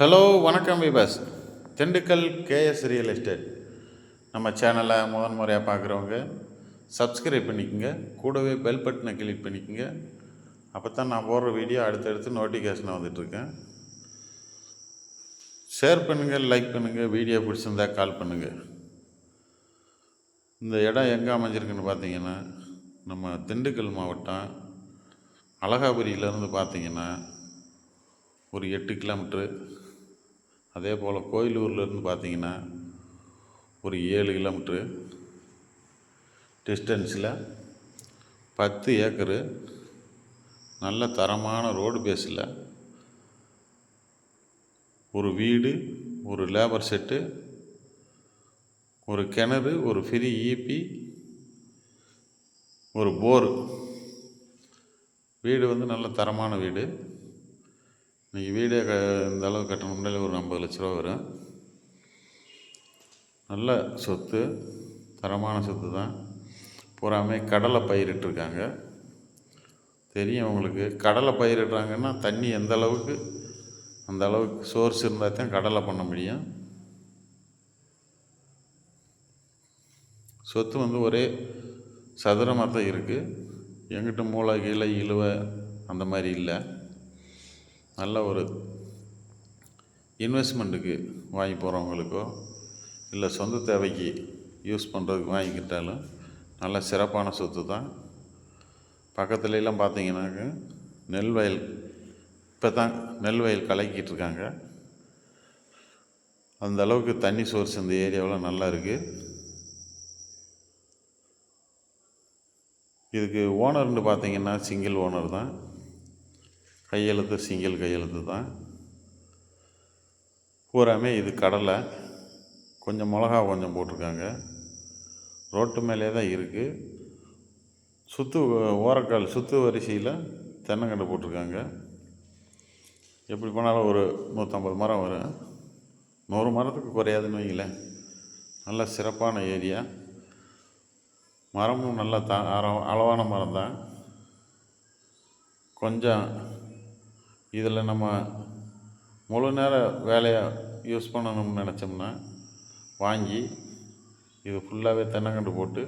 Hello வணக்கம் Vibas. Dindigul KS real estate. நம்ம சேனலை முதன் முறையாக பார்க்குறவங்க சப்ஸ்கிரைப் பண்ணிக்கோங்க. கூடவே பெல் பட்டனை கிளிக் பண்ணிக்கோங்க. அப்போ தான் நான் போடுற வீடியோ அடுத்தடுத்து நோட்டிஃபிகேஷன் வந்துட்டுருக்கேன். ஷேர் பண்ணுங்கள் லைக் பண்ணுங்கள் வீடியோ பிடிச்சிருந்தா கால் பண்ணுங்கள் இந்த இடம் எங்கே அமைஞ்சிருக்குன்னு பார்த்தீங்கன்னா நம்ம திண்டுக்கல் மாவட்டம் அழகாபுரியிலேருந்து பார்த்தீங்கன்னா ஒரு எட்டு கிலோமீட்ரு அதே போல் கோயிலூர்லேருந்து பார்த்தீங்கன்னா ஒரு ஏழு கிலோமீட்ரு டிஸ்டன்ஸில் பத்து ஏக்கரு. நல்ல தரமான ரோடு பேஸில் ஒரு வீடு ஒரு லேபர் செட்டு ஒரு கிணறு ஒரு ஃப்ரீ ஈபி ஒரு போரு. வீடு வந்து நல்ல தரமான வீடு. இன்றைக்கி வீடே க இந்த அளவு கட்டணும்னாலே ஒரு ஐம்பது லட்ச ரூபா வரும். நல்ல சொத்து தரமான சொத்து தான். பூராமே கடலை பயிரிட்டிருக்காங்க. தெரியும் உங்களுக்கு கடலை பயிரிடுறாங்கன்னா தண்ணி எந்த அளவுக்கு அந்த அளவுக்கு சோர்ஸ் இருந்தால் தான் கடலை பண்ண முடியும். சொத்து வந்து ஒரே சதுரமாக தான் இருக்குது எங்கிட்ட மூளை கீழே இழுவை அந்த மாதிரி இல்லை. நல்ல ஒரு இன்வெஸ்ட்மெண்ட்டுக்கு வாங்கி போகிறவங்களுக்கோ இல்லை சொந்த தேவைக்கு யூஸ் பண்ணுறதுக்கு வாங்கிக்கிட்டாலும் நல்ல சிறப்பான சொத்து தான். பக்கத்துலலாம் பார்த்தீங்கன்னாக்க நெல் வயல் இப்போ தான் நெல் வயல் கலக்கிட்டு இருக்காங்க. அந்த அளவுக்கு தண்ணி சோர்ஸ் இந்த ஏரியாவில் நல்லா இருக்குது இதுக்கு ஓனர்னு பார்த்தீங்கன்னா சிங்கிள் ஓனர் தான். கையெழுத்து சிங்கிள் கையெழுத்து தான். பூராமே இது கடலை. கொஞ்சம் மிளகா கொஞ்சம் போட்டிருக்காங்க. ரோட்டு மேலே தான் இருக்குது சுற்று ஓரக்கால் சுத்து வரிசையில் தென்னங்கன்று போட்டிருக்காங்க. எப்படி போனாலும் ஒரு நூற்றம்பது மரம் வரும். நூறு மரத்துக்கு குறையாதுன்னு வைங்களேன். நல்ல சிறப்பான ஏரியா. மரமும் நல்லா த அளவான மரம் தான். கொஞ்சம் இதில் நம்ம முழு நேர வேலையை யூஸ் பண்ணணும்னு நினச்சோம்னா வாங்கி இது ஃபுல்லாகவே தென்னங்கண்டு போட்டு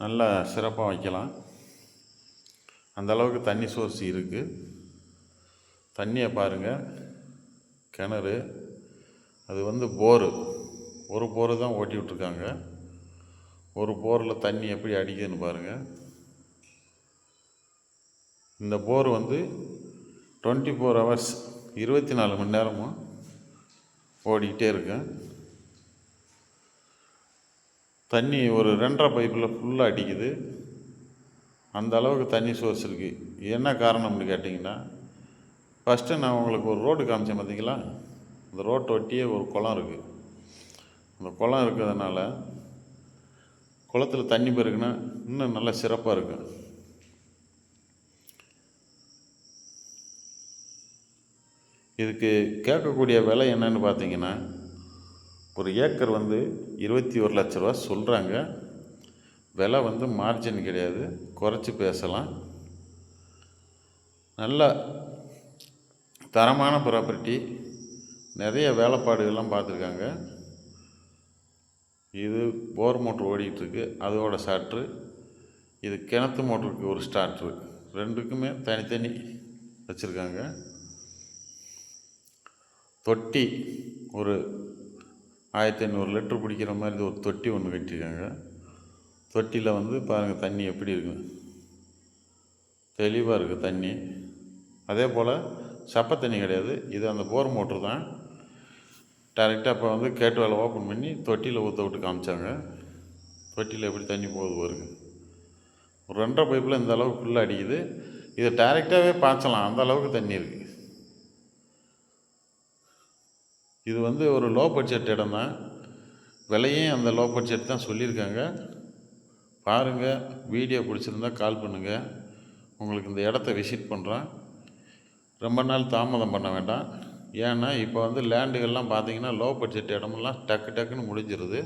நல்லா சிறப்பாக வைக்கலாம். அந்த அளவுக்கு தண்ணி சோர்ஸ் இருக்குது தண்ணியை பாருங்கள் கிணறு அது வந்து போரு. ஒரு போரு தான் ஓட்டி விட்ருக்காங்க ஒரு போரில் தண்ணி எப்படி அடிக்குதுன்னு பாருங்கள் இந்த போர் வந்து டுவெண்ட்டி ஃபோர் ஹவர்ஸ் இருபத்தி நாலு மணி நேரமும் ஓடிக்கிட்டே இருக்கேன். தண்ணி ஒரு ரெண்டரை பைப்பில் ஃபுல்லாக அடிக்குது. அந்த அளவுக்கு தண்ணி சோர்ஸ் இருக்குது என்ன காரணம்னு கேட்டிங்கன்னா ஃபஸ்ட்டு நான் உங்களுக்கு ஒரு ரோடு காமிச்சேன் பார்த்தீங்களா அந்த ரோட்டை ஒட்டியே ஒரு குளம் இருக்குது அந்த குளம் இருக்கிறதுனால குளத்தில் தண்ணி பெருக்குன்னா இன்னும் நல்லா சிறப்பாக இருக்கும். இதுக்கு கேட்கக்கூடிய விலை என்னன்னு பார்த்தீங்கன்னா ஒரு ஏக்கர் வந்து இருபத்தி ஒரு லட்ச ரூபா சொல்கிறாங்க விலை வந்து மார்ஜின் கிடையாது. குறைச்சி பேசலாம். நல்ல தரமான ப்ராப்பர்ட்டி நிறைய வேலைப்பாடுகள்லாம் பார்த்துருக்காங்க. இது போர் மோட்ரு ஓடிக்கிட்டுருக்கு. அதோட சாற்று இது கிணத்து மோட்டருக்கு ஒரு ஸ்டார்ட்ரு ரெண்டுக்குமே தனித்தனி வச்சுருக்காங்க. தொட்டி ஒரு ஆயிரத்தி ஐநூறு லிட்ரு பிடிக்கிற மாதிரி ஒரு தொட்டி ஒன்று கட்டியிருக்காங்க. தொட்டியில் வந்து பாருங்கள் தண்ணி எப்படி இருக்குது தெளிவாக இருக்குது தண்ணி. அதே போல் சப்பை தண்ணி கிடையாது. இது அந்த போர் மோட்ரு தான். டேரெக்டாக இப்போ வந்து கேட்டு வேலை ஓப்பன் பண்ணி தொட்டியில் ஊற்ற விட்டு காமிச்சாங்க. தொட்டியில் எப்படி தண்ணி போகுது பாருங்க. ஒரு ரெண்டரை பைப்பில் இந்த அளவுக்கு ஃபுல்லாக அடிக்குது. இதை டேரெக்டாகவே பாய்ச்சலாம். அந்த அளவுக்கு தண்ணி இருக்குது இது வந்து ஒரு லோ பட்ஜெட் இடம் தான் விலையும் அந்த லோ பட்ஜெட் தான் சொல்லியிருக்காங்க. பாருங்கள் வீடியோ பிடிச்சிருந்தா கால் பண்ணுங்கள் உங்களுக்கு இந்த இடத்த விசிட் பண்ணுறேன் ரொம்ப நாள் தாமதம் பண்ண வேண்டாம். ஏன்னா இப்போ வந்து லேண்டுகள்லாம் பார்த்தீங்கன்னா லோ பட்ஜெட் இடமெல்லாம் டக்கு டக்குன்னு முடிஞ்சிருது.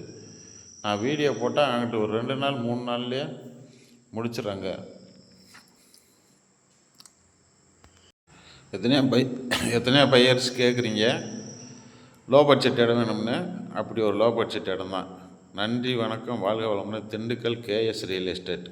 நான் வீடியோ போட்டால் அங்கிட்டு ஒரு ரெண்டு நாள் மூணு நாள்லேயே முடிச்சிடுறாங்க. எத்தனையோ பை எத்தனையோ பையர்ஸ் கேட்குறீங்க லோ பட்ஜெட் இடம் வேணும்னு? அப்படி ஒரு லோ பட்ஜெட் இடம் தான். நன்றி வணக்கம் வாழ்க வளமுடன் திண்டுக்கல் கேஎஸ் ரியல் எஸ்டேட்